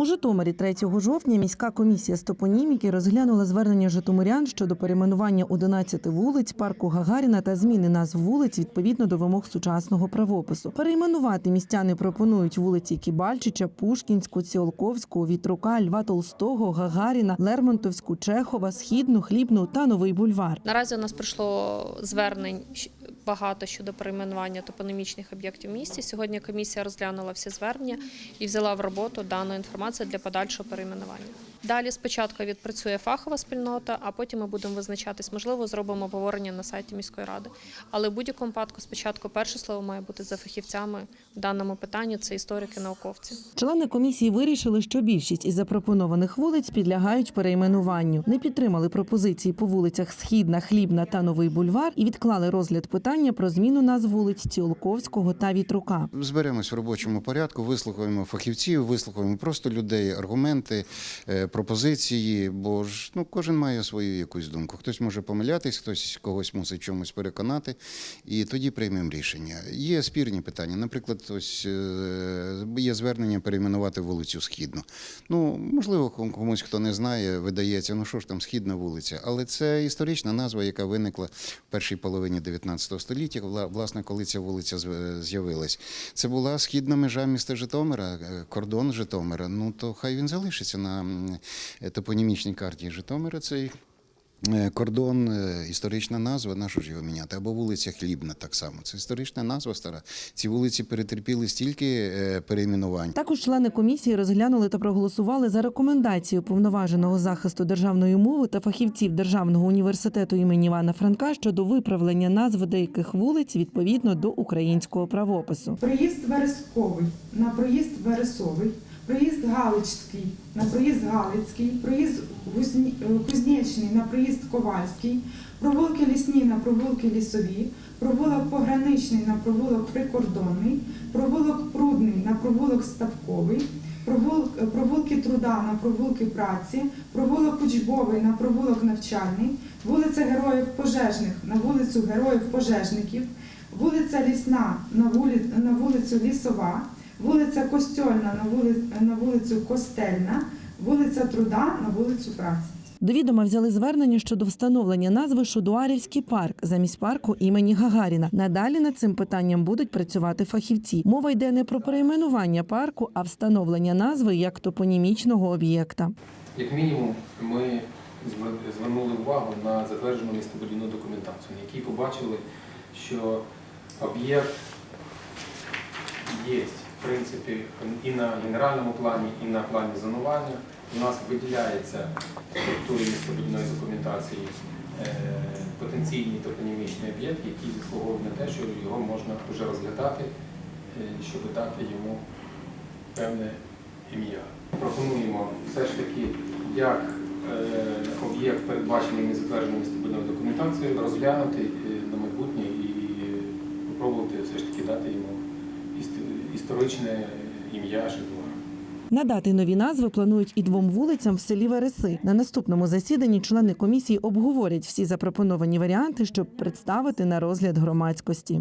У Житомирі 3 жовтня міська комісія з топоніміки розглянула звернення житомирян щодо перейменування 11 вулиць парку Гагаріна та зміни назв вулиць відповідно до вимог сучасного правопису. Перейменувати містяни пропонують вулиці Кібальчича, Пушкінську, Ціолковську, Вітрука, Льва Толстого, Гагаріна, Лермонтовську, Чехова, Східну, Хлібну та Новий бульвар. Наразі у нас прийшло звернень багато щодо перейменування топонімічних об'єктів в місті. Сьогодні комісія розглянула всі звернення і взяла в роботу дану інформацію для подальшого перейменування. Далі спочатку відпрацює фахова спільнота, а потім ми будемо визначатись. Можливо, зробимо обговорення на сайті міської ради. Але в будь-якому випадку спочатку перше слово має бути за фахівцями в даному питанні. Це історики, науковці. Члени комісії вирішили, що більшість із запропонованих вулиць підлягають перейменуванню. Не підтримали пропозиції по вулицях Східна, Хлібна та Новий бульвар і відклали розгляд питання про зміну назв вулиць Ціолковського та Вітрука. Зберемось в робочому порядку, вислухаємо фахівців, вислухаємо просто людей, аргументи, е, пропозиції. Бо ж ну кожен має свою якусь думку. Хтось може помилятись, хтось когось мусить чомусь переконати, і тоді приймемо рішення. Є спірні питання. Наприклад, ось е, є звернення перейменувати вулицю Східну. Ну можливо, комусь хто не знає, видається, ну що ж там східна вулиця, але це історична назва, яка виникла в першій половині 19 століття. вла- Власне, коли ця вулиця з'явилась. Це була східна межа міста Житомира, е, кордон Житомира. Ну то хай він залишиться на е, топонімічній карті Житомира. Цей кордон, е, історична назва, нашу ж його міняти. Або вулиця Хлібна так само. Це історична назва стара. Ці вулиці перетерпіли стільки е, перейменувань. Також члени комісії розглянули та проголосували за рекомендацію повноваженого захисту державної мови та фахівців Державного університету імені Івана Франка щодо виправлення назв деяких вулиць відповідно до українського правопису. Проїзд Вересковий на проїзд Вересовий, проїзд Галицький на проїзд Галицький, проїзд е, Кузнечний на проїзд Ковальський, провулки лісні на провулки лісові, провулок пограничний на провулок прикордонний, провулок прудний на провулок ставковий. Е, провулки труда на провулки праці, провулок учбовий на провулок навчальний, вулиця Героїв Пожежних на вулицю Героїв Пожежників, вулиця Лісна на вулицю Лісова, вулиця Костьольна на, вули, на вулицю Костельна, вулиця Труда на вулицю Праці. До відома взяли звернення щодо встановлення назви Шодуарівський парк замість парку імені Гагаріна. Надалі над цим питанням будуть працювати фахівці. Мова йде не про перейменування парку, а встановлення назви як топонімічного об'єкта. Як мінімум, ми звернули увагу на затверджену містобудівну документацію, на якій побачили, що об'єкт є, в принципі, і на генеральному плані, і на плані зонування. У нас виділяється в структурі містобудівної документації е, потенційний топонімічний об'єкт, який заслуговує на те, що його можна вже розглядати, е, щоб дати йому певне ім'я. Пропонуємо все ж таки, як е, об'єкт, передбачений не затвердженою містобудівною документацією, розглянути на майбутнє і спробувати все ж таки дати йому історичне ім'я Житомира. Надати нові назви планують і двом вулицям в селі Вереси. На наступному засіданні члени комісії обговорять всі запропоновані варіанти, щоб представити на розгляд громадськості.